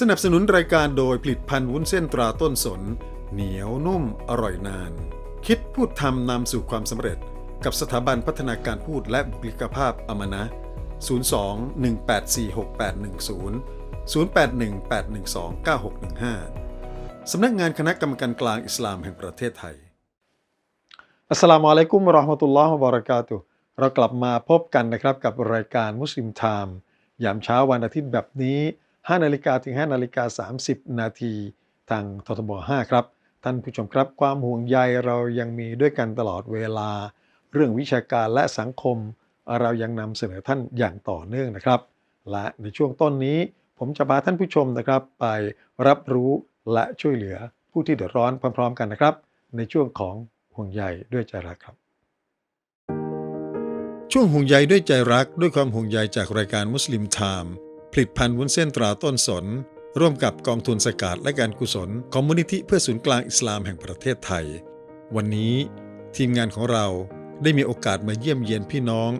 สนับสนุนรายการโดยผลิตภัณฑ์วุ้นเส้นตราต้นสน เหนียวนุ่มอร่อยนาน คิดพูดทำนำสู่ความสำเร็จ กับสถาบันพัฒนาการพูดและบุคลิกภาพอมนะ 02-1846810 0818129615 สำนักงานคณะกรรมการกลางอิสลามแห่งประเทศไทย อัสลามุอะลัยกุมราะห์มะตุลลอฮ์วะบะเรากาตุเรากลับมาพบกันนะครับกับรายการมุสลิมไทม์ยามเช้าวันอาทิตย์แบบนี้ 5นาฬิกาถึง 5นาฬิกา30 นาทีทางททบ 5 ครับ ท่านผู้ชมครับ ความห่วงใยเรายังมีด้วยกันตลอดเวลา เรื่องวิชาการและสังคม เรายังนำเสนอท่านอย่างต่อเนื่องนะครับ และในช่วงต้นนี้ ผมจะพาท่านผู้ชมนะครับ ไปรับรู้และช่วยเหลือผู้ที่เดือดร้อนพร้อม ๆ กันนะครับ ในช่วงของห่วงใยด้วยใจรักครับ ช่วงห่วงใยด้วยใจรัก ด้วยความห่วงใยจากรายการมุสลิมไทม์ ผลิตภัณฑ์วุ้นเส้นตราต้นสน ร่วมกับกองทุนสกาดและการกุศลของมูลนิธิเพื่อศูนย์กลางอิสลามแห่งประเทศไทย วันนี้ทีมงานของเราได้มีโอกาสมาเยี่ยมเยียนพี่น้อง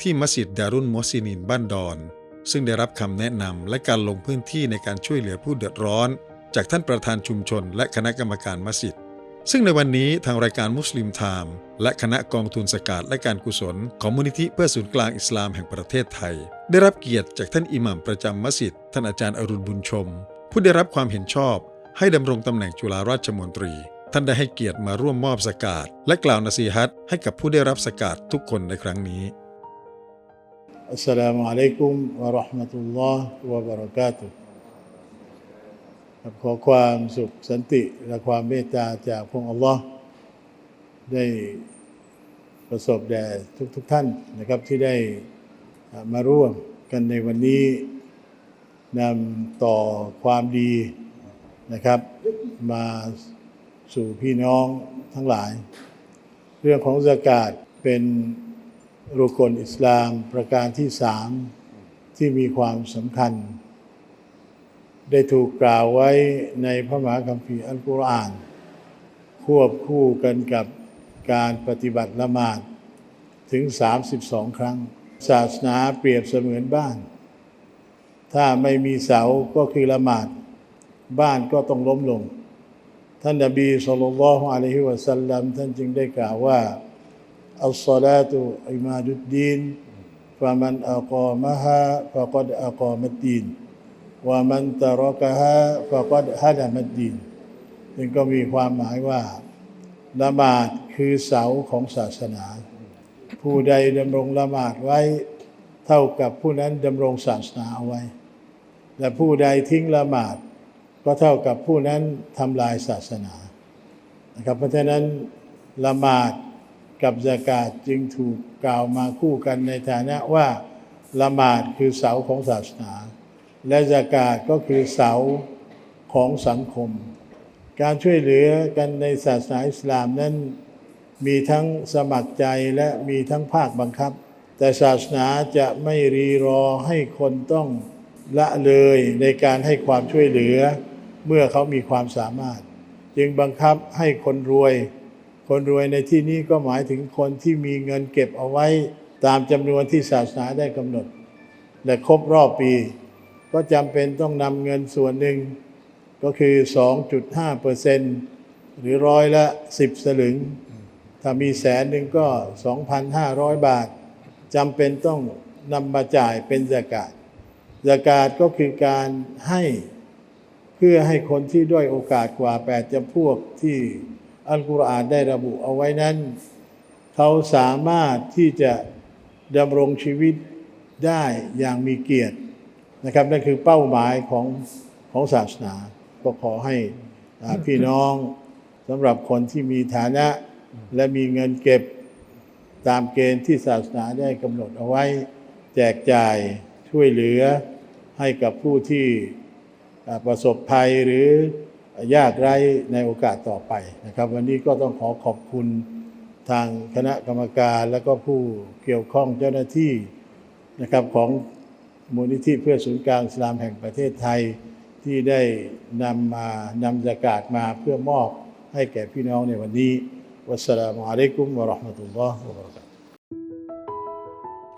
ที่มัสยิดดารุนมอซินินบ้านดอน ซึ่งได้รับคำแนะนำและการลงพื้นที่ในการช่วยเหลือผู้เดือดร้อน จากท่านประธานชุมชน และคณะกรรมการมัสยิด ซึ่งในวันนี้ทางรายการมุสลิมไทม์และคณะกองทุนสกาดและการกุศล ของมูลนิธิเพื่อศูนย์กลางอิสลามแห่งประเทศไทย ได้รับเกียรติจากท่านอิหม่ามประจำมัสยิดท่านอาจารย์อรุณบุญชม ผู้ได้รับความเห็นชอบ ให้ดำรงตำแหน่งจุฬาราชมนตรี ท่านได้ให้เกียรติมาร่วมมอบสกาดและกล่าวนาซีฮัตให้กับผู้ได้รับสกาดทุกคนในครั้งนี้อัสสลามุอะลัยกุมวะเราะห์มะตุลลอฮ์วะบะเราะกาตุฮ์ ขอความสุขสันติและความเมตตาจากพระองค์อัลลอฮ์ได้ประสบแด่ทุกทุกท่านนะครับที่ได้มาร่วมกันในวันนี้นำต่อความดีนะครับ มาสู่พี่น้องทั้งหลาย เรื่องของสกาดเป็นรุกลอิสลามประการที่สามที่มีความสำคัญ ได้ถูกกล่าวไว้ในพระมหาคัมภีร์อัลกุรอาน ควบคู่กันกับการปฏิบัติละหมาดถึง 32 ครั้ง ศาสนาเปรียบเสมือนบ้าน ถ้าไม่มีเสาก็คือละหมาด บ้านก็ต้องล้มลง ท่านนบีสุลต่านละฮ์อะลัยฮิวะสัลลัมท่านจึงได้กล่าวว่าอัลสลาตุอิมาดุดดีนฟะมันอักามะฮะฟะกัดอักามัดดีน วะมันตะรกะฮะฟะกัดฮะดะมัดดีนซึ่งก็มีความหมายว่าละหมาดคือเสาของศาสนา ผู้ใดดำรงละหมาดไว้ เท่ากับผู้นั้นดำรงศาสนาเอาไว้ และผู้ใดทิ้งละหมาด ก็เท่ากับผู้นั้นทำลายศาสนานะครับเพราะฉะนั้นละหมาดกับซากาตจึงถูกกล่าวมาคู่กันในฐานะว่าละหมาดคือเสาของศาสนา และซากาตก็คือเสาของสังคม การช่วยเหลือกันในศาสนาอิสลามนั้นมีทั้งสมัครใจและมีทั้งภาคบังคับ แต่ศาสนาจะไม่รีรอให้คนต้องละเลยในการให้ความช่วยเหลือ เมื่อเขามีความสามารถ จึงบังคับให้คนรวย คนรวยในที่นี้ก็หมายถึงคนที่มีเงินเก็บเอาไว้ตามจำนวนที่ศาสนาได้กำหนด และครบรอบปี ก็จำเป็นต้องนำเงินส่วนหนึ่ง ก็คือ 2.5เปอร์เซ็นต์หรือร้อยละ 10 สลึง ถ้ามีแสนหนึ่งก็ 2,500 บาทจำเป็นต้องนำมาจ่ายเป็นสกาดสกาดก็คือการให้เพื่อให้คนที่ด้อยโอกาสกว่าแปดจำพวกที่อัลกุรอานได้ระบุเอาไว้นั้น เขาสามารถที่จะดำรงชีวิตได้อย่างมีเกียรติ นะครับนั่นคือเป้าหมายของของศาสนา ก็ขอให้อ่าพี่น้องสำหรับคนที่มีฐานะและมีเงินเก็บตามเกณฑ์ที่ศาสนาได้กำหนดเอาไว้ แจกจ่ายช่วยเหลือให้กับผู้ที่อ่าประสบภัยหรือยากไร้ในโอกาสต่อไปนะครับ วันนี้ก็ต้องขอขอบคุณทางคณะกรรมการและก็ผู้เกี่ยวข้องเจ้าหน้าที่นะครับของ มูลนิธิเพื่อศูนย์กลางอิสลามแห่งประเทศไทย ที่ได้นำมานำจากาศมาเพื่อมอบให้แก่พี่น้องในวันนี้ วัสสลามุอะลัยกุมวะราะห์มะตุลลอฮ์วะบะเราะกาตุ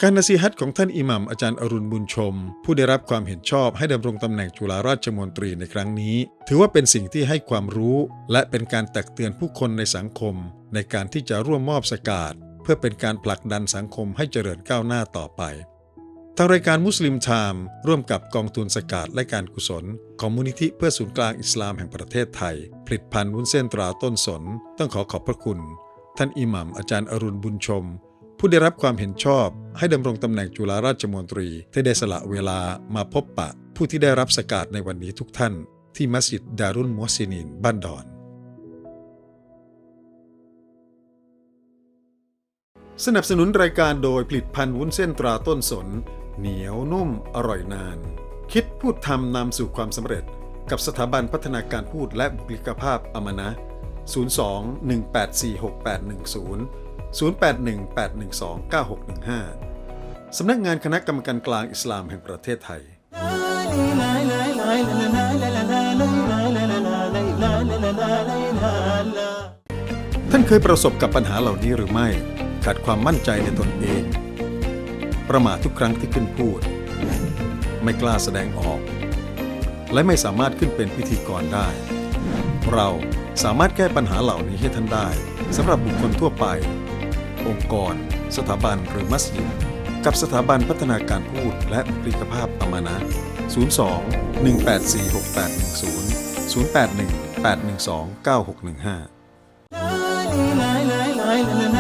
การนสีฮัตของท่านอิหมัมอาจารย์อรุณบุญชม ผู้ได้รับความเห็นชอบให้ดำรงตำแหน่งจุฬาราชมนตรีในครั้งนี้ ถือว่าเป็นสิ่งที่ให้ความรู้ และเป็นการตักเตือนผู้คนในสังคม ในการที่จะร่วมมอบสกาดเพื่อเป็นการผลักดันสังคมให้เจริญก้าวหน้าต่อไป ทางรายการมุสลิมไทม์ร่วมกับกองทุนสกาดและการกุศล ของมูลนิธิเพื่อศูนย์กลางอิสลามแห่งประเทศไทย ผลิตภัณฑ์วุ้นเส้นตราต้นสน ต้องขอขอบพระคุณ ท่านอิหมัมอาจารย์อรุณบุญชม ผู้ได้รับความเห็นชอบ ให้ดำรงตำแหน่งจุฬาราชมนตรี ที่ได้สละเวลามาพบปะ ผู้ที่ได้รับสกาดในวันนี้ทุกท่าน ที่มัสยิดดารุนมุฮซินินบ้านดอน สนับสนุนรายการโดยผลิตภัณฑ์วุ้นเส้นตราต้นสน เหนียวนุ่มอร่อยนาน คิดพูดทำนำสู่ความสำเร็จ กับสถาบันพัฒนาการพูดและบุคลิกภาพอมนะ 02 1846810 0818129615 สำนักงานคณะกรรมการกลางอิสลามแห่งประเทศไทย ท่านเคยประสบกับปัญหาเหล่านี้หรือไม่ ขาดความมั่นใจในตนเอง ประมาททุกครั้งที่ขึ้นพูด ไม่กล้าแสดงออก และไม่สามารถขึ้นเป็นพิธีกรได้ เราสามารถแก้ปัญหาเหล่านี้ให้ท่านได้สำหรับบุคคลทั่วไป องค์กร สถาบันหรือมัสยิดกับสถาบันพัฒนาการพูดและบุคลิกภาพอมานะ 02 1846810 081 812 9615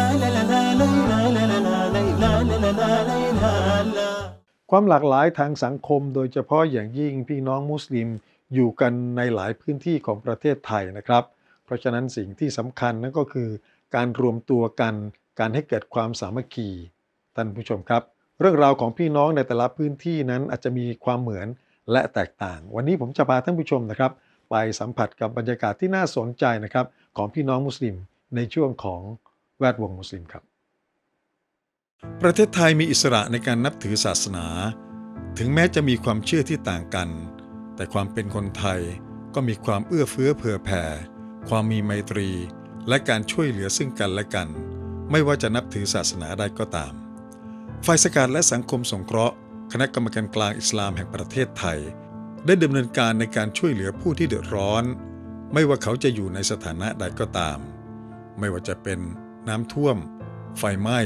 ความหลากหลายทางสังคม โดยเฉพาะอย่างยิ่งพี่น้องมุสลิมอยู่กันในหลายพื้นที่ของประเทศไทยนะครับ เพราะฉะนั้นสิ่งที่สำคัญนั่นก็คือ การรวมตัวกัน การให้เกิดความสามัคคีท่านผู้ชมครับ เรื่องราวของพี่น้องในแต่ละพื้นที่นั้นอาจจะมีความเหมือนและแตกต่าง วันนี้ผมจะพาท่านผู้ชมนะครับ ไปสัมผัสกับบรรยากาศที่น่าสนใจนะครับของพี่น้องมุสลิมในช่วงของแวดวงมุสลิมครับ ประเทศไทยมีอิสระในการนับถือศาสนา ถึงแม้จะมีความเชื่อที่ต่างกัน แต่ความเป็นคนไทยก็มีความเอื้อเฟื้อเผื่อแผ่ ความมีไมตรี และการช่วยเหลือซึ่งกันและกัน ไม่ว่าจะนับถือศาสนาใดก็ตาม ฝ่ายสการและสังคมสงเคราะห์ คณะกรรมการกลางอิสลามแห่งประเทศไทย ได้ดำเนินการในการช่วยเหลือผู้ที่เดือดร้อน ไม่ว่าเขาจะอยู่ในสถานะใดก็ตาม ไม่ว่าจะเป็นน้ำท่วม ไฟไหม้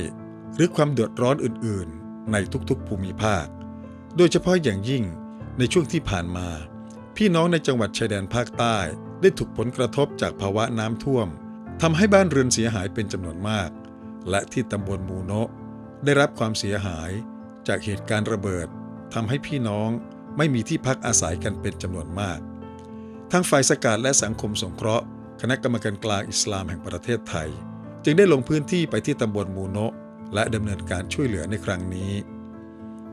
หรือความเดือดร้อนอื่นๆ ในทุกๆภูมิภาค โดยเฉพาะอย่างยิ่งในช่วงที่ผ่านมา พี่น้องในจังหวัดชายแดนภาคใต้ได้ถูกผลกระทบจากภาวะน้ำท่วมทำให้บ้านเรือนเสียหายเป็นจำนวนมาก และที่ตำบลมูโนะได้รับความเสียหายจากเหตุการณ์ระเบิดทำให้พี่น้องไม่มีที่พักอาศัยกันเป็นจำนวนมาก ทางฝ่ายสกาดและสังคมสงเคราะห์ คณะกรรมการกลางอิสลามแห่งประเทศไทย จึงได้ลงพื้นที่ไปที่ตำบลมูโนะ และดำเนินการช่วยเหลือในครั้งนี้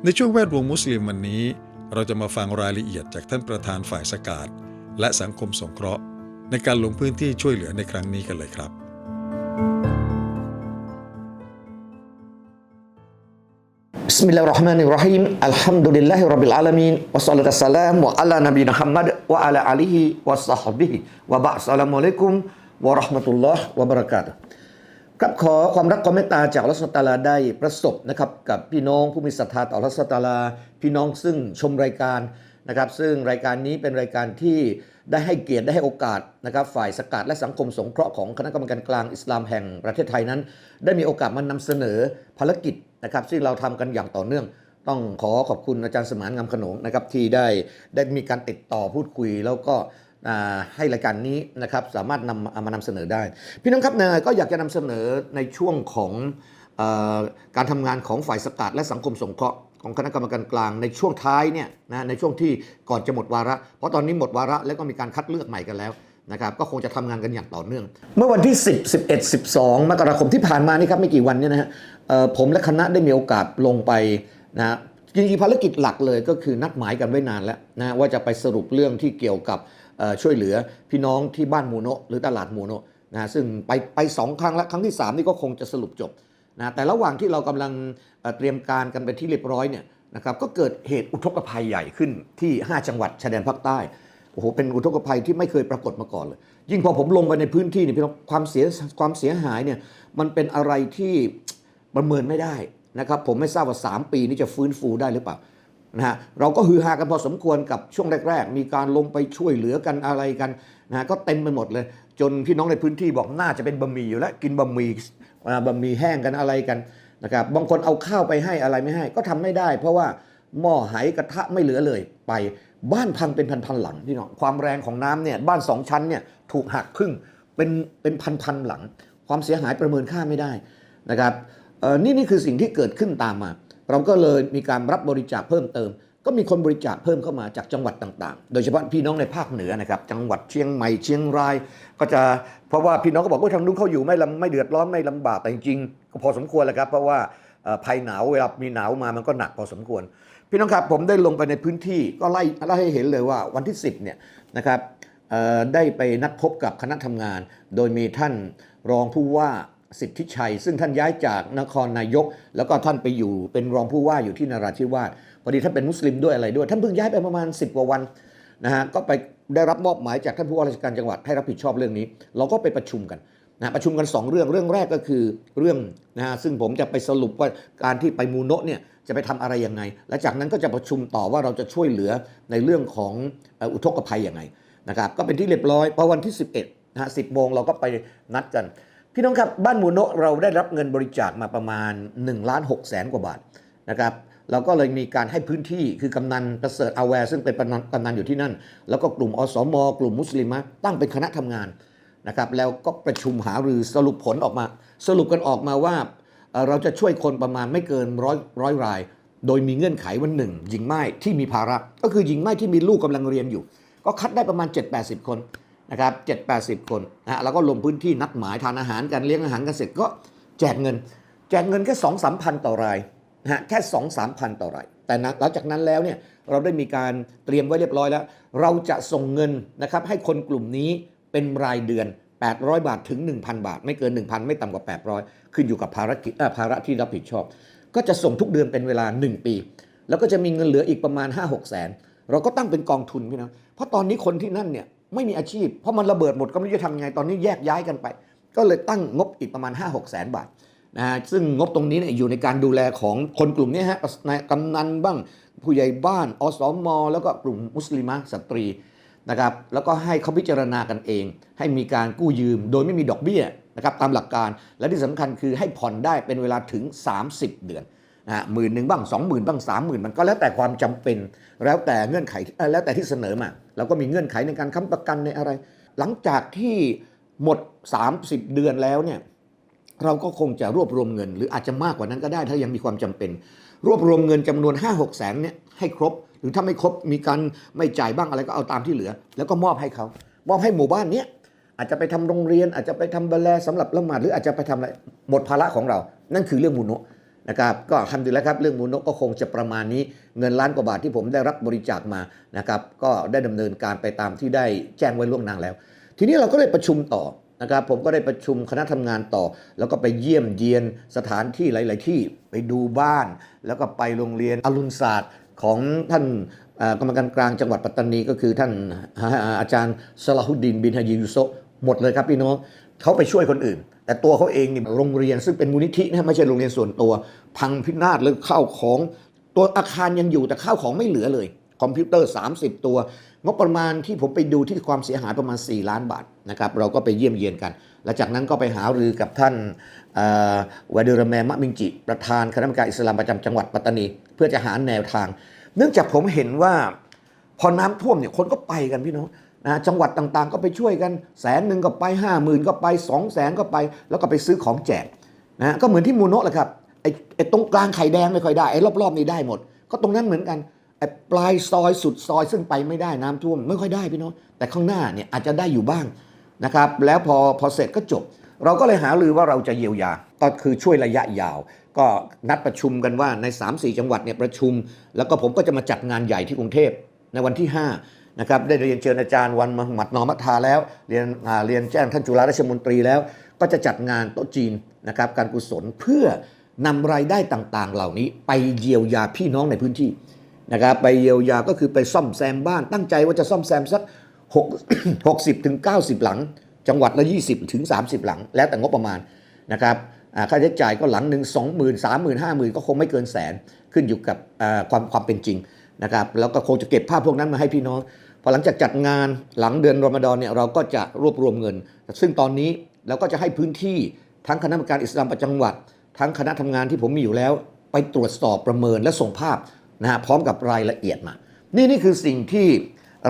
ในช่วงแวดวงมุสลิมวันนี้ เราจะมาฟังรายละเอียดจากท่านประธานฝ่ายสกาดและสังคมสงเคราะห์ ในการลงพื้นที่ช่วยเหลือในครั้งนี้กันเลยครับ بسم الله الرحمن الرحيم الحمد لله رب العالمين والصلاة والسلام على نبينا محمد وعلى آله وصحبه وبعد السلام عليكم ورحمة الله وبركاته ครับขอความรักความเมตตาจากอัลลอฮฺสุลตาลาได้ประสบนะครับกับพี่น้องผู้มีศรัทธาต่ออัลลอฮฺสุลตาลาพี่น้องซึ่งชมรายการนะครับ ซึ่งรายการนี้เป็นรายการที่ได้ให้เกียรติได้ให้โอกาสนะครับ ฝ่ายสกัดและสังคมสงเคราะห์ของคณะกรรมการกลางอิสลามแห่งประเทศไทยนั้น ได้มีโอกาสมานำเสนอภารกิจนะครับ ซึ่งเราทำกันอย่างต่อเนื่อง ต้องขอขอบคุณอาจารย์สมานงามขนงนะครับที่ได้ได้มีการติดต่อพูดคุยแล้วก็ ให้รายการนี้นะครับสามารถนำเอามานำเสนอได้ พี่น้องครับเนยก็อยากจะนำเสนอในช่วงของอการทำงานของฝ่ายสกัดและสังคมสงเคราะห์ของคณะกรรมการกลางในช่วงท้ายเนี่ยนะในช่วงที่ก่อนจะหมดวาระ เพราะตอนนี้หมดวาระแล้วก็มีการคัดเลือกใหม่กันแล้วนะครับก็คงจะทำงานกันอย่างต่อเนื่อง เมื่อวันที่ 10 11 12 มกราคมที่ผ่านมานี่ครับไม่กี่วันเนี่ยนะฮะผมและคณะได้มีโอกาสลงไปนะจริงๆภารกิจหลักเลยก็คือนัดหมายกันไว้นานแล้วนะว่าจะไปสรุปเรื่องที่เกี่ยวกับ ช่วยเหลือพี่น้องที่บ้านมูโนะหรือตลาดมูโนะนะซึ่งไปไปสองครั้งแล้วครั้งที่ 3 นี่ก็คงจะสรุปจบนะแต่ระหว่างที่เรากำลังเอ่อเตรียมการกันไปที่เรียบร้อยเนี่ยนะครับก็เกิดเหตุอุทกภัยใหญ่ขึ้นที่ 5 จังหวัดชายแดนภาคใต้โอ้โหเป็นอุทกภัยที่ไม่เคยปรากฏมาก่อนเลย ยิ่งพอผมลงไปในพื้นที่เนี่ยพี่น้องความเสียความเสียหายเนี่ยมันเป็นอะไรที่ประเมินไม่ได้นะครับผมไม่ทราบว่า 3 ปีนี้จะฟื้นฟูได้หรือเปล่า นะฮะเราก็ฮือฮากันพอสมควรกับช่วงแรก ๆ มีการลงไปช่วยเหลือกันอะไรกันนะฮะก็เต็มไปหมดเลย จนพี่น้องในพื้นที่บอกน่าจะเป็นบะหมี่อยู่แล้ว กินบะหมี่บะหมี่แห้งกันอะไรกันนะครับบางคนเอาข้าวไปให้อะไรไม่ให้ ก็ทำไม่ได้ เพราะว่าหม้อไหกระทะไม่เหลือเลยไปบ้านพังเป็นพันๆหลังพี่น้องความแรงของน้ำเนี่ยบ้านสองชั้นเนี่ยถูกหักครึ่งเป็นเป็นพันๆหลัง ความเสียหายประเมินค่าไม่ได้นะครับนี่นี่คือสิ่งที่เกิดขึ้นตามมา เราก็เลยมีการรับบริจาคเพิ่มเติม ก็มีคนบริจาคเพิ่มเข้ามาจากจังหวัดต่างๆ โดยเฉพาะพี่น้องในภาคเหนือนะครับจังหวัดเชียงใหม่เชียงราย ก็จะเพราะว่าพี่น้องก็บอกว่าทางนู้นเขาอยู่ไม่ลำไม่เดือดร้อนไม่ลำบากแต่จริงๆก็พอสมควรแหละครับเพราะว่าภัยหนาวเวลามีหนาวมามันก็หนักพอสมควร พี่น้องครับผมได้ลงไปในพื้นที่ก็ไล่ไล่ให้เห็นเลยว่าวันที่ 10เนี่ยนะครับได้ไปนัดพบกับคณะทำงาน โดยมีท่านรองผู้ว่า สิทธิชัย ซึ่งท่านย้ายจากนครนายก แล้วก็ท่านไปอยู่เป็นรองผู้ว่าอยู่ที่นราธิวาสพอดีท่านเป็นมุสลิมด้วยอะไรด้วย ท่านเพิ่งย้ายไปประมาณ 10 กว่าวันนะฮะก็ไปได้รับมอบหมายจากท่านผู้ว่าราชการจังหวัดให้รับผิดชอบเรื่องนี้ เราก็ไปประชุมกันนะประชุมกัน 2 เรื่องเรื่องแรกก็คือเรื่องนะฮะซึ่งผมจะไปสรุปว่าการที่ไปมูโนะเนี่ยจะไปทำอะไรยังไง และจากนั้นก็จะประชุมต่อว่าเราจะช่วยเหลือในเรื่องของอุทกภัยยังไงนะครับก็เป็นที่เรียบร้อยพอวันที่ 11นะฮะสิโมงเราก็ไปนัดกัน พี่น้องครับบ้านมูโนะเราได้รับเงินบริจาคมาประมาณ1ล้าน6แสนกว่าบาทนะครับเราก็เลยมีการให้พื้นที่คือกำนันประเสริฐอาแวร์ซึ่งเป็นกำนันกำนันอยู่ที่นั่น แล้วก็กลุ่มอสมกลุ่มมุสลิมะตั้งเป็นคณะทำงานนะครับแล้วก็ประชุมหารือสรุปผลออกมา สรุปกันออกมาว่าเราจะช่วยคนประมาณไม่เกินร้อยร้อยราย โดยมีเงื่อนไขวันหนึ่งหญิงไม้ที่มีภาระ ก็คือหญิงไม้ที่มีลูกกำลังเรียนอยู่ ก็คัดได้ประมาณ 7-80 คน นะครับ7-80คนนะฮะแล้วก็ลงพื้นที่นัดหมายทานอาหารกันเลี้ยงอาหารกันเสร็จก็แจกเงิน แจกเงินแค่2 3 0 0 0ต่อรายนะฮะแค่2 3 0 0 0ต่อราย แต่นะหลังจากนั้นแล้วเนี่ยเราได้มีการเตรียมไว้เรียบร้อยแล้ว เราจะส่งเงินนะครับให้คนกลุ่มนี้เป็นรายเดือน 800 บาทถึง 1,000 บาท ไม่เกิน 1,000 ไม่ต่ำกว่า 800 ขึ้นอยู่กับภารกิจเอ่อภาระที่รับผิดชอบ ก็จะส่งทุกเดือนเป็นเวลา 1 ปี แล้วก็จะมีเงินเหลืออีกประมาณ 5-6 แสน เราก็ตั้งเป็นกองทุนพี่นะเพราะตอนนี้คนที่นั่นเนี่ย ไม่มีอาชีพ เพราะมันระเบิดหมดก็ไม่รู้จะทำยังไงตอนนี้แยกย้ายกันไป ก็เลยตั้งงบอีกประมาณ 5-6แสนบาทนะฮะซึ่งงบตรงนี้เนี่ยอยู่ในการดูแลของคนกลุ่มนี้ฮะนายกำนันบ้างผู้ใหญ่บ้านอสมอแล้วก็กลุ่มมุสลิมสตรีนะครับแล้วก็ให้เขาพิจารณากันเอง ให้มีการกู้ยืมโดยไม่มีดอกเบี้ยนะครับตามหลักการและที่สำคัญคือให้ผ่อนได้เป็นเวลาถึง 30 เดือน นะฮะหมื่นหนึ่งบ้าง20,000บ้าง30,000มันก็แล้วแต่ความจำเป็น แล้วแต่เงื่อนไขแล้วแต่ที่เสนอมาเราก็มีเงื่อนไขในการค้ำประกันในอะไร หลังจากที่หมด 30 เดือนแล้วเนี่ยเราก็คงจะรวบรวมเงิน หรืออาจจะมากกว่านั้นก็ได้ถ้ายังมีความจำเป็น รวบรวมเงินจำนวน 5 6แสนเนี่ยให้ครบ หรือถ้าไม่ครบมีการไม่จ่ายบ้างอะไรก็เอาตามที่เหลือ แล้วก็มอบให้เขามอบให้หมู่บ้านเนี้ยอาจจะไปทำโรงเรียนอาจจะไปทำบัลแลสำหรับละหมาดหรืออาจจะไปทำอะไรหมดภาระของเรา นั่นคือเรื่องมูโนะ นะครับก็ทำดีแล้วครับเรื่องมูโนะก็คงจะประมาณนี้เงินล้านกว่าบาทที่ผมได้รับบริจาคมานะครับก็ได้ดำเนินการไปตามที่ได้แจ้งไว้ล่วงหน้าแล้ว ทีนี้เราก็ได้ประชุมต่อนะครับผมก็ได้ประชุมคณะทำงานต่อ แล้วก็ไปเยี่ยมเยียนสถานที่หลาย ๆ ที่ไปดูบ้าน แล้วก็ไปโรงเรียนอรุณศาสตร์ของท่านกรรมการกลางจังหวัดปัตตานีก็คือท่านอาจารย์สลาฮุดดินบินฮายิยุโซ หมดเลยครับพี่น้องเขาไปช่วยคนอื่น แต่ตัวเขาเองเนี่ยโรงเรียนซึ่งเป็นมูลนิธินะไม่ใช่โรงเรียนส่วนตัว พังพินาศเลยข้าวของตัวอาคารยังอยู่แต่ข้าวของไม่เหลือเลย คอมพิวเตอร์ 30 ตัว งบประมาณที่ผมไปดูที่ความเสียหายประมาณ 4 ล้านบาทนะครับเราก็ไปเยี่ยมเยียนกันและจากนั้นก็ไปหารือกับท่านวาเดรแมมะมิงจิ ประธานคณะกรรมการอิสลามประจำจังหวัดปัตตานี เพื่อจะหาแนวทาง เนื่องจากผมเห็นว่าพอน้ำท่วมเนี่ยคนก็ไปกันพี่น้อง นะจังหวัดต่างๆ ก็ไปช่วยกันแสนหนึ่งก็ไปห้าหมื่นก็ไปสองแสนก็ไป แล้วก็ไปซื้อของแจกนะก็เหมือนที่มูโนะแหละครับไอ้ไอ้ตรงกลางไข่แดงไม่ค่อยได้ไอ้รอบๆนี่ได้หมด ก็ตรงนั้นเหมือนกันไอ้ปลายซอยสุดซอยซึ่งไปไม่ได้น้ำท่วมไม่ค่อยได้พี่น้องแต่ข้างหน้าเนี่ยอาจจะได้อยู่บ้างนะครับแล้วพอพอเสร็จก็จบ เราก็เลยหารือว่าเราจะเยียวยาก็คือช่วยระยะยาว ก็นัดประชุมกันว่าใน 3-4 จังหวัดเนี่ยประชุม แล้วก็ผมก็จะมาจัดงานใหญ่ที่กรุงเทพในวันที่ 5 นะครับได้เรียนเชิญอาจารย์วันมหมัดนอมัทาแล้ว เรียนอาเรียนแจ้งท่านจุฬาราชมนตรีแล้ว ก็จะจัดงานโต๊ะจีนนะครับการกุศลเพื่อนำรายได้ต่างๆ เหล่านี้ ไปเยียวยาพี่น้องในพื้นที่นะครับไปเยียวยาก็คือไปซ่อมแซมบ้าน ตั้งใจว่าจะซ่อมแซมสัก6 60ถึง90 หลัง จังหวัดละ 20ถึง30 หลัง แล้วแต่งบประมาณนะครับค่าใช้จ่ายก็หลังหนึ่ง2 0 0 0 0 3 0 0 0 0 5 0,000ก็คงไม่เกินแสนขึ้นอยู่กับความความเป็นจริงนะครับแล้วก็คงจะเก็บภาพพวกนั้นมาให้พี่น้อง พอหลังจากจัดงานหลังเดือนรอมฎอนเนี่ยเราก็จะรวบรวมเงิน ซึ่งตอนนี้เราก็จะให้พื้นที่ทั้งคณะกรรมการอิสลามประจำจังหวัด ทั้งคณะทำงานที่ผมมีอยู่แล้ว ไปตรวจสอบประเมินและส่งภาพนะฮะพร้อมกับรายละเอียดมา นี่นี่คือสิ่งที่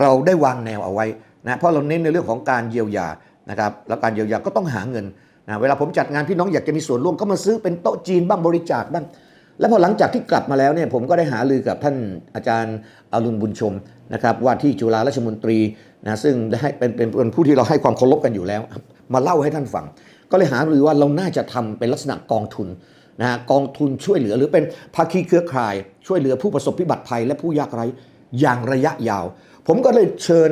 เราได้วางแนวเอาไว้นะเพราะเราเน้นในเรื่องของการเยียวยานะครับแล้วการเยียวยาก็ต้องหาเงินนะเวลาผมจัดงานพี่น้องอยากจะมีส่วนร่วมก็มาซื้อเป็นโต๊ะจีนบ้างบริจาคบ้าง แล้วพอหลังจากที่กลับมาแล้วเนี่ยผมก็ได้หารือกับท่านอาจารย์อรุณบุญชมนะครับว่าที่จุฬาราชมนตรีนะซึ่งได้เป็นเป็นเป็นผู้ที่เราให้ความเคารพกันอยู่แล้ว มาเล่าให้ท่านฟัง ก็เลยหารือว่าเราน่าจะทำเป็นลักษณะกองทุนนะฮะกองทุนช่วยเหลือหรือเป็นภาคีเครือข่าย ช่วยเหลือผู้ประสบพิบัติภัย และผู้ยากไร้อย่างระยะยาว ผมก็เลยเชิญ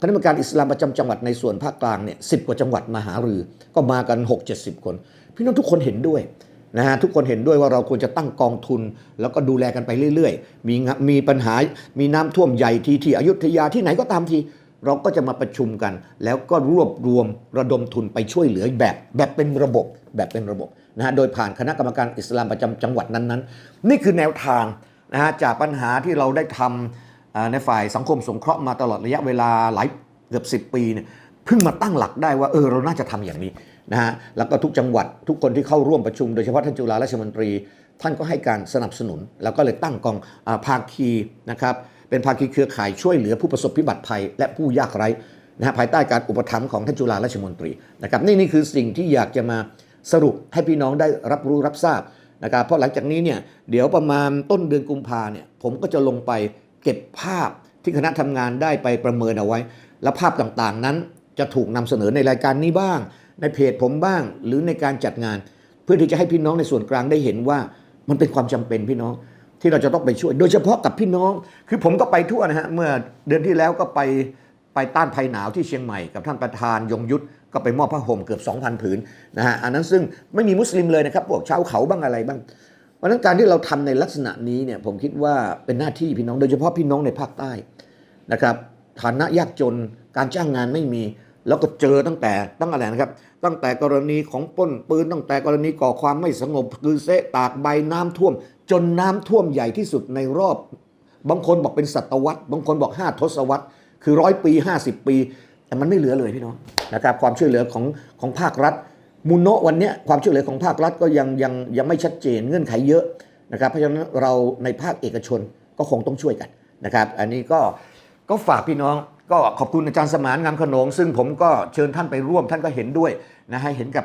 คณะกรรมการอิสลามประจำจังหวัดในส่วนภาคกลางเนี่ยสิกว่าจังหวัดมาหารือก็มากัน 6-70 คน พี่น้องทุกคนเห็นด้วย นะฮะทุกคนเห็นด้วยว่าเราควรจะตั้งกองทุน แล้วก็ดูแลกันไปเรื่อย ๆ มีงะมีปัญหามีน้ำท่วมใหญ่ที่ที่อยุธยาที่ไหนก็ตามทีเราก็จะมาประชุมกัน แล้วก็รวบรวมระดมทุนไปช่วยเหลือแบบแบบเป็นระบบแบบเป็นระบบนะฮะโดยผ่านคณะกรรมการอิสลามประจำจังหวัดนั้นๆ นี่คือแนวทางนะฮะจากปัญหาที่เราได้ทำอ่าในฝ่ายสังคมสงเคราะห์มาตลอดระยะเวลาหลายเกือบ10 ปีเนี่ยเพิ่งมาตั้งหลักได้ว่าเออเราน่าจะทำอย่างนี้ นะฮะแล้วก็ทุกจังหวัดทุกคนที่เข้าร่วมประชุมโดยเฉพาะท่านจุฬาราชมนตรี ท่านก็ให้การสนับสนุน แล้วก็เลยตั้งกองอภาคีนะครับเป็นภาคีเครือข่ายช่วยเหลือผู้ประสบพิบัติภัย และผู้ยากไร้นะฮะภายใต้การอุปถัมภ์ของท่านจุฬาราชมนตรีนะครับนี่นี่คือสิ่งที่อยากจะมาสรุปให้พี่น้องได้รับรู้รับทราบนะครับเพราะหลังจากนี้เนี่ยเดี๋ยวประมาณต้นเดือนกุมภาเนี่ยผมก็จะลงไปเก็บภาพที่คณะทำงานได้ไปประเมินเอาไว้ และภาพต่างๆนั้นจะถูกนำเสนอในรายการนี้บ้าง ในเพจผมบ้าง หรือในการจัดงาน เพื่อที่จะให้พี่น้องในส่วนกลางได้เห็นว่ามันเป็นความจำเป็นพี่น้องที่เราจะต้องไปช่วย โดยเฉพาะกับพี่น้อง คือผมก็ไปทั่วนะฮะเมื่อเดือนที่แล้วก็ไปไปต้านภัยหนาวที่เชียงใหม่กับท่านประธานยงยุทธก็ไปมอบผ้าห่มเกือบ 2,000 ผืนนะฮะอันนั้นซึ่งไม่มีมุสลิมเลยนะครับพวกชาวเขาบ้างอะไรบ้างเพราะนั้นการที่เราทำในลักษณะนี้เนี่ยผมคิดว่าเป็นหน้าที่พี่น้องโดยเฉพาะพี่น้องในภาคใต้นะครับฐานะยากจนการจ้างงานไม่มี แล้วก็เจอตั้งแต่ตั้งอะไรนะครับ ตั้งแต่กรณีของป้นปืนตั้งแต่กรณีก่อความไม่สงบคือเซะตากใบน้ำท่วม จนน้ำท่วมใหญ่ที่สุดในรอบ บางคนบอกเป็นศตวรรษบางคนบอก5ทศวรรษ คือร้อยปี 50 ปี แต่มันไม่เหลือเลยพี่น้องนะครับความช่วยเหลือของของภาครัฐมูโนะวันนี้ความช่วยเหลือของภาครัฐก็ยังยังยังไม่ชัดเจนเงื่อนไขเยอะนะครับเพราะฉะนั้นเราในภาคเอกชนก็คงต้องช่วยกันนะครับ อันนี้ก็ก็ฝากพี่น้อง ก็ขอบคุณอาจารย์สมานงามขนง ซึ่งผมก็เชิญท่านไปร่วมท่านก็เห็นด้วยนะให้เห็นกับ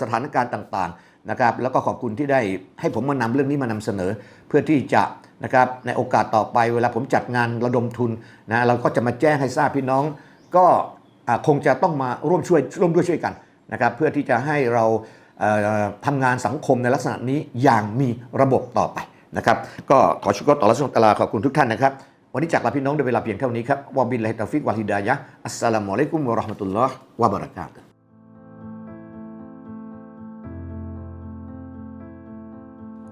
สถานการณ์ต่างๆนะครับแล้วก็ขอบคุณที่ได้ให้ผมมานำเรื่องนี้มานำเสนอ เพื่อที่จะนะครับในโอกาสต่อไปเวลาผมจัดงานระดมทุนนะเราก็จะมาแจ้งให้ทราบพี่น้อง ก็คงจะต้องมาร่วมช่วยร่วมด้วยช่วยกันนะครับเพื่อที่จะให้เราเอ่อทำงานสังคมในลักษณะนี้อย่างมีระบบต่อไปนะครับก็ขอชุกต่อรัชมตลาขอบคุณทุกท่านนะครับ วันนี้จากลาพี่น้องด้วยเวลาเพียงเท่านี้ครับวะบิลลาฮิตาฟิกวะฮิดายะอัสสลามุอะลัยกุมวะราะห์มะตุลลอฮ์วะบะเราะกาตุ์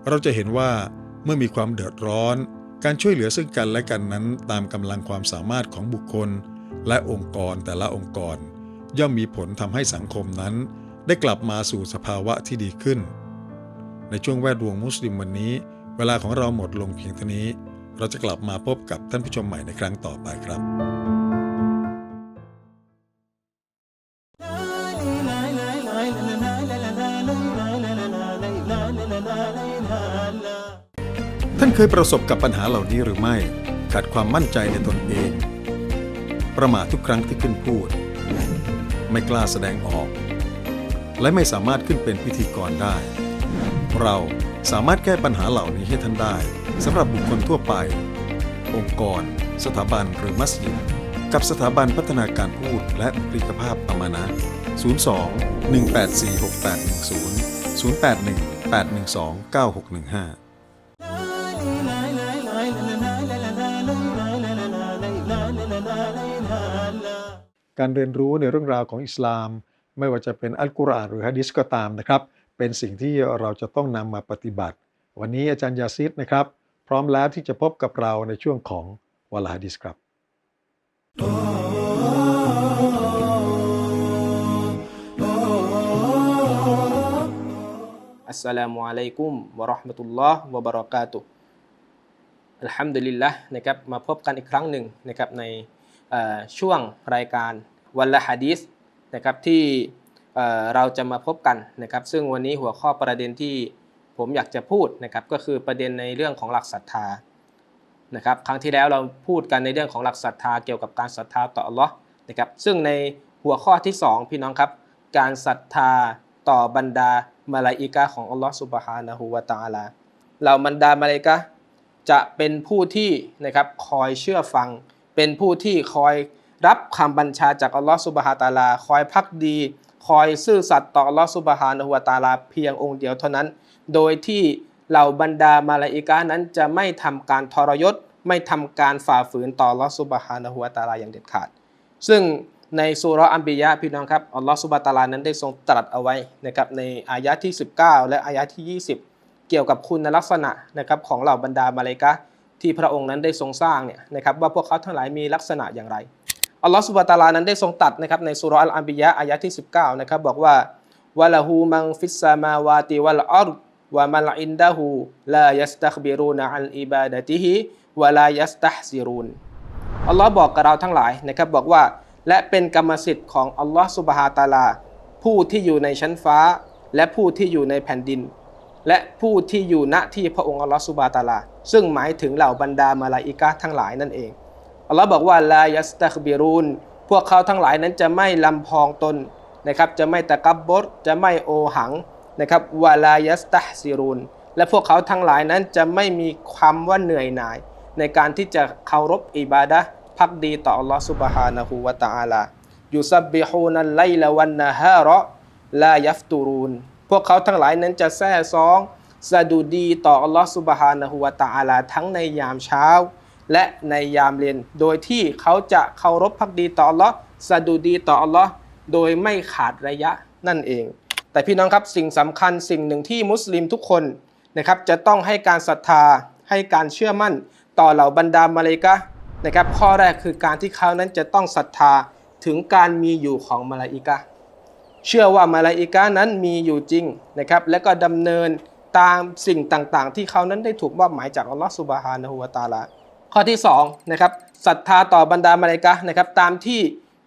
เราจะเห็นว่าเมื่อมีความเดือดร้อน การช่วยเหลือซึ่งกันและกันนั้นตามกำลังความสามารถของบุคคล และองค์กรแต่ละองค์กร ย่อมมีผลทำให้สังคมนั้น ได้กลับมาสู่สภาวะที่ดีขึ้น ในช่วงแวดวงมุสลิมวันนี้ เวลาของเราหมดลงเพียงเท่านี้ เราจะกลับมาพบกับท่านผู้ชมใหม่ในครั้งต่อไปครับท่านเคยประสบกับปัญหาเหล่านี้หรือไม่ ขาดความมั่นใจในตนเอง ประมาททุกครั้งที่ขึ้นพูด ไม่กล้าแสดงออก และไม่สามารถขึ้นเป็นพิธีกรได้ เราสามารถแก้ปัญหาเหล่านี้ให้ท่านได้ สำหรับบุคคลทั่วไป องค์กร สถาบันหรือมัสยิด กับสถาบันพัฒนาการพูดและปริกภาพอามานะ 02 184 6810 081 812 9615การเรียนรู้ในเรื่องราวของอิสลาม ไม่ว่าจะเป็นอัลกุรอานหรือฮะดิษก็ตามนะครับ เป็นสิ่งที่เราจะต้องนำมาปฏิบัติ วันนี้อาจารย์ยาซิดนะครับ ร้อมแล้วที่จะพบกับเราในช่วงของวลาฮะดิษครับอัสสลามุอะลัยกุมวะเราะห์มะตุลลอฮ์วะบะเราะกาตุอัลฮัมดุลิลละนะครับมาพบกันอีกครั้งหนึ่งนะครับในช่วงรายการวันละฮะดีษนะครับที่เราจะมาพบกันนะครับ ซึ่งวันนี้หัวข้อประเด็นที่ ผมอยากจะพูดนะครับก็คือประเด็นในเรื่องของหลักศรัทธานะครับครั้งที่แล้วเราพูดกันในเรื่องของหลักศรัทธาเกี่ยวกับการศรัทธาต่ออัลลอฮ์นะครับซึ่งในหัวข้อที่สองพี่น้องครับ การศรัทธาต่อบรรดามาลาอิกะของอัลลอฮ์สุบฮานะฮูวะตาลาเหล่าบรรดามาลาอิกะจะเป็นผู้ที่นะครับคอยเชื่อฟัง เป็นผู้ที่คอยรับคำบัญชาจากอัลลอฮ์สุบฮานะฮูวะตาลา คอยพักดี คอยซื่อสัตย์ต่ออัลลอฮ์สุบฮานะฮูวะตาลาเพียงองค์เดียวเท่านั้น โดยที่เหล่าบรรดามาลาอิกะห์นั้นจะไม่ทำการทรยศ ไม่ทำการฝ่าฝืนต่อลอสุบฮานะฮูวตาลาอย่างเด็ดขาด ซึ่งในสุรอัมบิยะพี่น้องครับอัลลอฮฺสุบะฮูวะตาลานั้นได้ทรงตรัสเอาไว้นะครับในอายะที่ 19 และอายะที่ 20 เกี่ยวกับคุณลักษณะนะครับของเหล่าบรรดามาเลายกะที่พระองค์นั้นได้ทรงสร้างเนี่ยนะครับว่าพวกเขาทั้งหลายมีลักษณะอย่างไรอัลลอฮฺสุบะฮูวะตาลานั้นได้ทรงตรัสนะครับในสุรอัลอัมบิยะอายะที่ 19 นะครับบอกว่าวะละหูมังฟิสซามาวาติวัลอัร วะมัลอินดะฮูลายัสตัคบิรูนอันอิบาดะติฮิวะลายัสตัฮซิรูนอัลลอฮ์บอกกับเราทั้งหลายนะครับบอกว่า และเป็นกรรมสิทธิ์ของอัลลอฮ์สุบฮาตะอาลา ผู้ที่อยู่ในชั้นฟ้า และผู้ที่อยู่ในแผ่นดิน และผู้ที่อยู่ณที่พระองค์อัลลอฮ์สุบฮาตะอาลา ซึ่งหมายถึงเหล่าบรรดามาลาอิกะทั้งหลายนั่นเองอัลลอฮ์บอกว่าลายัสตัคบิรูนพวกเขาทั้งหลายนั้นจะไม่ลำพองตนนะครับจะไม่ตะกับบดจะไม่โอหัง นะครับวาลายัสตาซิรุนและพวกเขาทั้งหลายนั้นจะไม่มีความว่าเหนื่อยหน่าย ในการที่จะเคารพอิบาดะพักดีต่ออัลลอฮฺสุบฮานะฮูวะตาลายูซับบิฮูนัลไลละวันนะฮะรอลายัฟตูรุนพวกเขาทั้งหลายนั้นจะแซ่ซ้องสะดุดีต่ออัลลอฮฺสุบฮานะฮูวะตาลาทั้งในยามเช้า และในยามเย็นโดยที่เขาจะเคารพพักดีต่ออัลลอฮฺสะดุดีต่ออัลลอฮ์โดยไม่ขาดระยะนั่นเอง แต่พี่น้องครับสิ่งสำคัญสิ่งหนึ่งที่มุสลิมทุกคนนะครับจะต้องให้การศรัทธาให้การเชื่อมั่น ต่อเหล่าบรรดามาเลกะนะครับข้อแรกคือการที่เขานั้นจะต้องศรัทธาถึงการมีอยู่ของมาลาอิกะเชื่อว่ามาลาอิกะนั้นมีอยู่จริงนะครับและก็ดำเนินตามสิ่งต่างๆ ที่เขานั้นได้ถูกมอบหมายจากอัลลอฮฺสุบฮานะฮูวะตาลาข้อที่2นะครับศรัทธาต่อบรรดามาลาอิกะนะครับตามที่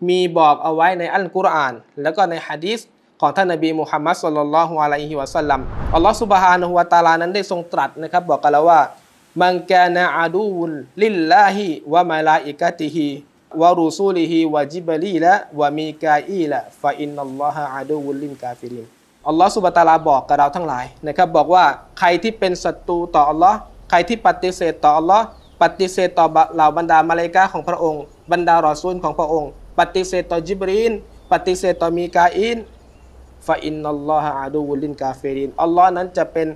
มีบอกเอาไว้ในอัลกุรอาน แล้วก็ในฮะดีษ ของท่านนบีมุฮัมมัดสุลลัลลอฮุอะลัยฮิวะสัลลัมอัลลอฮฺสุบฮานะฮูวะตาลานั้นได้ทรงตรัสนะครับบอกกันแล้วว่ามันกานอาดูลลิลลาฮิวะมาลาอิกะติฮิวะรุซูลิฮิวะจิบลีละวะมีกาอีละฟะอินนัลลอฮะอาดูลลินกาฟิรินอัลลอฮฺสุบฮานะฮูวะตาลาบอกกับเราทั้งหลายนะครับบอกว่าใครที่เป็นศัตรูต่ออัลลอฮ์ใครที่ปฏิเสธต่ออัลลอฮ์ปฏิเสธต่อเหล่าบรรดามาเลายกาของพระองค์ บรรดารอซูลของพระองค์ ปฏิเสธต่อจิบรีน ปฏิเสธต่อมีกาอิน ฟะอินนัลลอฮะอาดูลลินกาเฟรินอัลลอฮ์นั้นจะเป็น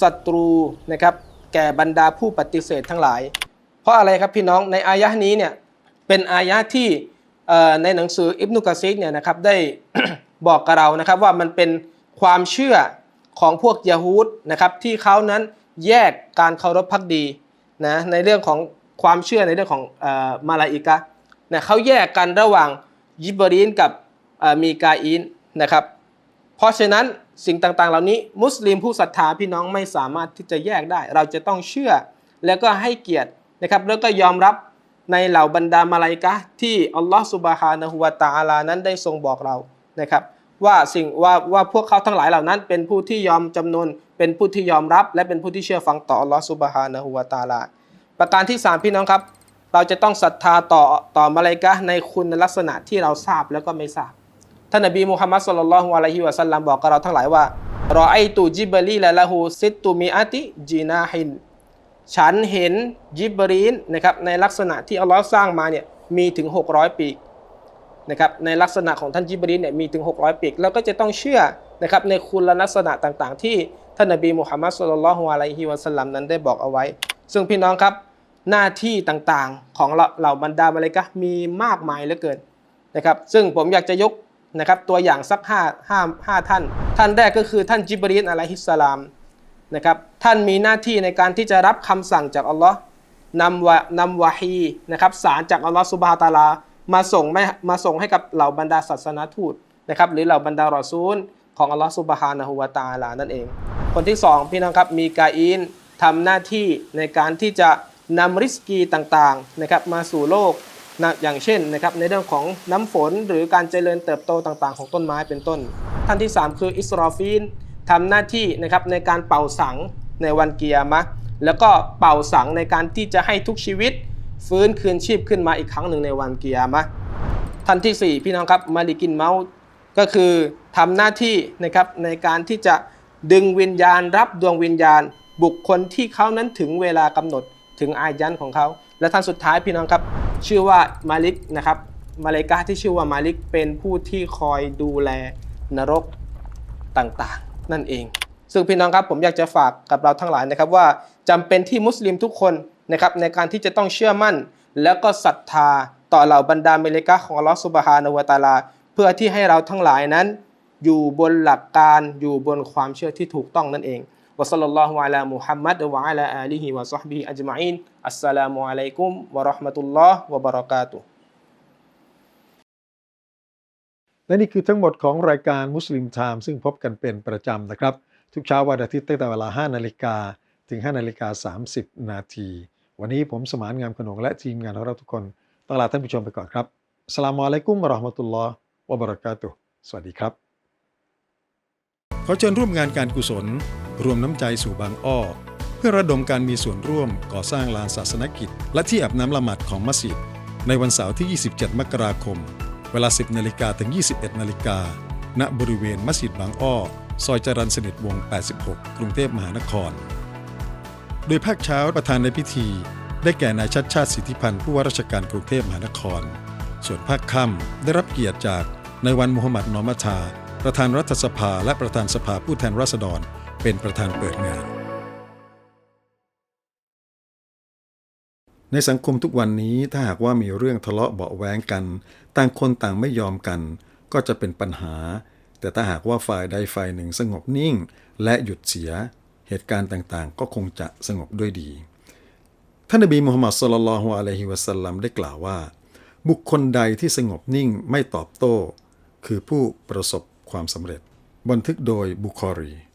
ศัตรูนะครับแก่บรรดาผู้ปฏิเสธทั้งหลาย เพราะอะไรครับพี่น้องในอายะนี้เนี่ยเป็นอายะที่ในหนังสืออิบนุกะซีรเนี่ยนะครับได้บอกกับเรานะครับว่ามันเป็นความเชื่อของพวกยะฮูดนะครับที่เขานั้นแยกการเคารพพักดีนะในเรื่องของความเชื่อในเรื่องของอมาลาอิกะเนี่ยเขาแยกกันระหว่างยิบรีนกับมีกาอิน นะครับ เพราะฉะนั้นสิ่งต่างๆ เหล่านี้มุสลิมผู้ศรัทธาพี่น้องไม่สามารถที่จะแยกได้ เราจะต้องเชื่อแล้วก็ให้เกียรตินะครับแล้วก็ยอมรับในเหล่าบรรดามาลาอิกะที่อัลลอฮฺสุบฮานะฮูวะตะอาลานั้นได้ทรงบอกเรานะครับว่าสิ่งว่าว่าพวกเขาทั้งหลายเหล่านั้น เป็นผู้ที่ยอมจำนนเป็นผู้ที่ยอมรับ และเป็นผู้ที่เชื่อฟังต่ออัลลอฮฺสุบฮานะฮูวะตะาลา ประการที่สามพี่น้องครับ เราจะต้องศรัทธาต่อต่อมาลาอิกะในคุณลักษณะที่เราทราบแล้วก็ไม่ทราบ ท่านนบีมุฮัมมัดสุลลัลฮุอะลัยฮิวะสัลลัมบอกกับเราทั้งหลายว่ารอไอตูจิบลีละละหูซิตตุมีอาติจีนาฮินฉันเห็นยิบรีนนะครับในลักษณะที่อัลลอฮ์สร้างมาเนี่ยมีถึง 600 ปีกนะครับในลักษณะของท่านยิบรีนเนี่ยมีถึง 600 ปีก แล้วก็จะต้องเชื่อนะครับในคุณลักษณะต่างๆ ที่ท่านนบีมุฮัมมัดสุลลัลฮุอะลัยฮิวะสัลลัมนั้นได้บอกเอาไว้ ซึ่งพี่น้องครับหน้าที่ต่างๆของเหล่าบรรดามาเลกะมีมากมายเหลือเกินนะครับซึ่งผมอยากจะยก นะครับตัวอย่างสักห้าห้าห้าท่าน ท่านแรกก็คือท่านจิบรีนอะลัยฮิสสลามนะครับท่านมีหน้าที่ในการที่จะรับคำสั่งจากอัลลอฮ์นำวะนำวะฮีนะครับสารจากอัลลอฮ์สุบฮาตาลามาส่งไม่มาส่งให้กับเหล่าบรรดาศาสนาทูตนะครับหรือเหล่าบรรดารอซูล ของอัลลอฮ์สุบฮานะฮูวาตาลานั่นเอง คนที่สองพี่น้องครับมีกาอินทำหน้าที่ในการที่จะนำริสกีต่างๆนะครับมาสู่โลก นะอย่างเช่นนะครับในเรื่องของน้ำฝนหรือการเจริญเติบโตต่างๆ ของต้นไม้เป็นต้น ท่านที่ 3 คืออิสรอฟีนทำหน้าที่นะครับในการเป่าสังในวันเกียร์มะแล้วก็เป่าสังในการที่จะให้ทุกชีวิต ฟื้นคืนชีพขึ้นมาอีกครั้งหนึ่งในวันเกียร์มะท่านที่ 4 พี่น้องครับมาลิกินเมาส์ก็คือทำหน้าที่นะครับในการที่จะดึงวิญญาณรับดวงวิญญาณ บุคคลที่เขานั้นถึงเวลากำหนดถึงอายันของเขา และท่านสุดท้ายพี่น้องครับ ชื่อว่ามาลิกนะครับ มาเลกาที่ชื่อว่ามาลิกเป็นผู้ที่คอยดูแลนรกต่างๆ นั่นเอง ซึ่งพี่น้องครับผมอยากจะฝากกับเราทั้งหลายนะครับว่าจำเป็นที่มุสลิมทุกคนนะครับในการที่จะต้องเชื่อมั่น แล้วก็ศรัทธาต่อเหล่าบรรดาเมเลกาของอัลลอฮฺสุบฮานะฮูวตาลา เพื่อที่ให้เราทั้งหลายนั้น อยู่บนหลักการอยู่บนความเชื่อที่ถูกต้องนั่นเอง วะซัลลัลลอฮุอะลามุฮัมมัดวะอะลาอาลีฮิวะซอฮบิฮิอัจมะอีนอัสสลามุอะลัยกุมวะเราะห์มะตุลลอฮ์วะบะเราะกาตุฮ์และนี่คือทั้งหมดของรายการมุสลิมไทม์ซึ่งพบกันเป็นประจำนะครับ ทุกเช้าวันอาทิตย์ตั้งแต่เวลา 5 นาฬิกาถึง 5 นาฬิกา 30 นาที วันนี้ผมสมานงามขนงและทีมงานของเราทุกคนต้องลาท่านผู้ชมไปก่อนครับอัสสลามุอะลัยกุมวะเราะห์มะตุลลอฮ์วะบะเราะกาตุฮ์สวัสดีครับ ขอเชิญร่วมงานการกุศล รวมน้ำใจสู่บางอ้อ เพื่อระดมการมีส่วนร่วมก่อสร้างลานศาสนกิจ และที่อาบน้ำละหมาดของมัสยิด ในวันเสาร์ที่ 27 มกราคม เวลา 10นาฬิกาถึง 21นาฬิกาณบริเวณมัสยิดบางอ้อ ซอยจรัญสนิทวง 86 กรุงเทพมหานคร โดยภาคเช้าประธานในพิธี ได้แก่นายชัดชาติสิทธิพันธ์ผู้ว่าราชการกรุงเทพมหานคร ส่วนภาคค่ำได้รับเกียรติจากนายวันมุฮัมหมัดนอมัทา ประธานรัฐสภาและประธานสภาผู้แทนราษฎร เป็นประธานเปิดงาน ในสังคมทุกวันนี้ถ้าหากว่ามีเรื่องทะเลาะเบาแว้งกัน ต่างคนต่างไม่ยอมกัน ก็จะเป็นปัญหา แต่ถ้าหากว่าฝ่ายใดฝ่ายหนึ่งสงบนิ่ง และหยุดเสีย เหตุการณ์ต่างๆ ก็คงจะสงบด้วยดี ท่านนบีมุฮัมมัดสุลลัลลอฮุอะลัยฮิวะสัลลัมได้กล่าวว่า บุคคลใดที่สงบนิ่งไม่ตอบโต้ คือผู้ประสบความสำเร็จ บันทึกโดยบุคอรี